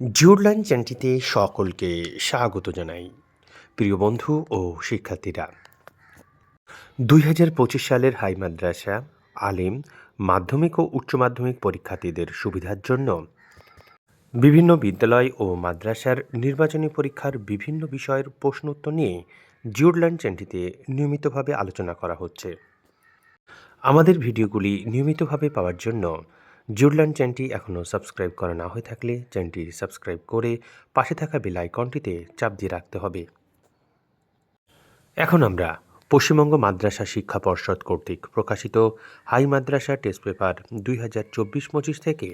জিওরলাইন চ্যানেলটিতে সকলকে স্বাগত জানাই, প্রিয় বন্ধু ও শিক্ষার্থীরা। দুই হাজার পঁচিশ সালের হাই মাদ্রাসা আলিম মাধ্যমিক ও উচ্চ মাধ্যমিক পরীক্ষার্থীদের সুবিধার জন্য বিভিন্ন বিদ্যালয় ও মাদ্রাসার নির্বাচনী পরীক্ষার বিভিন্ন বিষয়ের প্রশ্ন উত্তর নিয়ে জিওরলাইন চ্যানেলটিতে নিয়মিতভাবে আলোচনা করা হচ্ছে। আমাদের ভিডিওগুলি নিয়মিতভাবে পাওয়ার জন্য জুডল্যান্ড চ্যানেলটি এখনও সাবস্ক্রাইব করা না হয়ে থাকলে চ্যানেলটি সাবস্ক্রাইব করে পাশে থাকা বেল আইকনটিতে চাপ দিয়ে রাখতে হবে। এখন আমরা পশ্চিমবঙ্গ মাদ্রাসা শিক্ষা পর্ষদ কর্তৃক প্রকাশিত হাই মাদ্রাসা টেস্ট পেপার দুই হাজার চব্বিশ পঁচিশ থেকে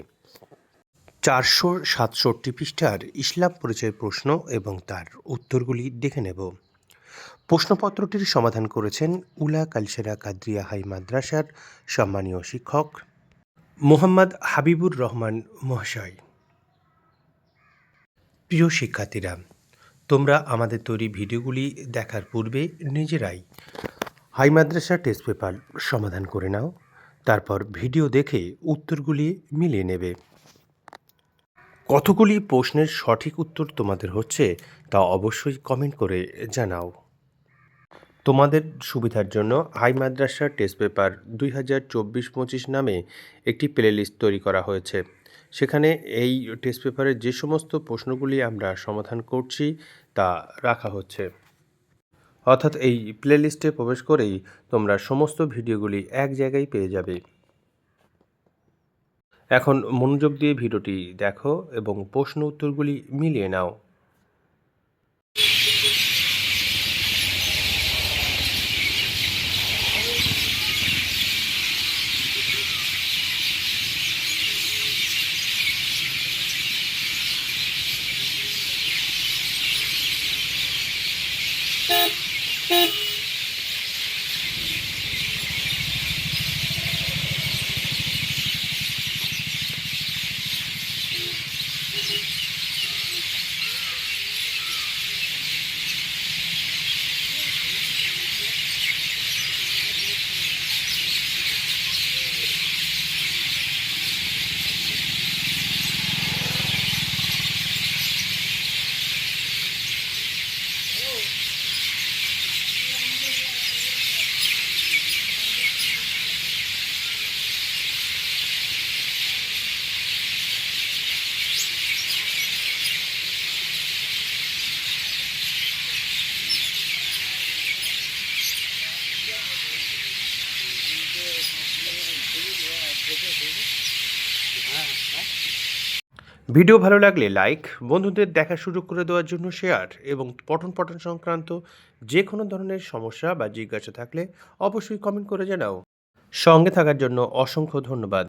চারশো সাতষট্টি পৃষ্ঠার ইসলাম পরিচয় প্রশ্ন এবং তার উত্তরগুলি দেখে নেব। প্রশ্নপত্রটির সমাধান করেছেন উলা কালসেরা কাদ্রিয়া হাই মাদ্রাসার সম্মানীয় শিক্ষক মোহাম্মদ হাবিবুর রহমান মহাশয়। প্রিয় শিক্ষার্থীরা, তোমরা আমাদের তৈরি ভিডিওগুলি দেখার পূর্বে নিজেরাই হাই মাদ্রাসা টেস্ট পেপার সমাধান করে নাও, তারপর ভিডিও দেখে উত্তরগুলি মিলিয়ে নেবে। কতগুলি প্রশ্নের সঠিক উত্তর তোমাদের হচ্ছে তা অবশ্যই কমেন্ট করে জানাও। তোমাদের সুবিধার জন্য হাই মাদ্রাসা টেস্ট পেপার দুই হাজার চব্বিশ পঁচিশ নামে একটি প্লেলিস্ট তৈরি করা হয়েছে। সেখানে এই টেস্ট পেপারের যে সমস্ত প্রশ্নগুলি আমরা সমাধান করছি তা রাখা হচ্ছে। অর্থাৎ এই প্লেলিস্টে প্রবেশ করেই তোমরা সমস্ত ভিডিওগুলি এক জায়গায় পেয়ে যাবে। এখন মনোযোগ দিয়ে ভিডিওটি দেখো এবং প্রশ্ন উত্তরগুলি মিলিয়ে নাও। ভিডিও ভালো লাগলে লাইক, বন্ধুদের দেখা সুযোগ করে দেওয়ার জন্য শেয়ার এবং পঠন পঠন সংক্রান্ত যে কোনো ধরনের সমস্যা বা জিজ্ঞাসা থাকলে অবশ্যই কমেন্ট করে জানাও। সঙ্গে থাকার জন্য অসংখ্য ধন্যবাদ।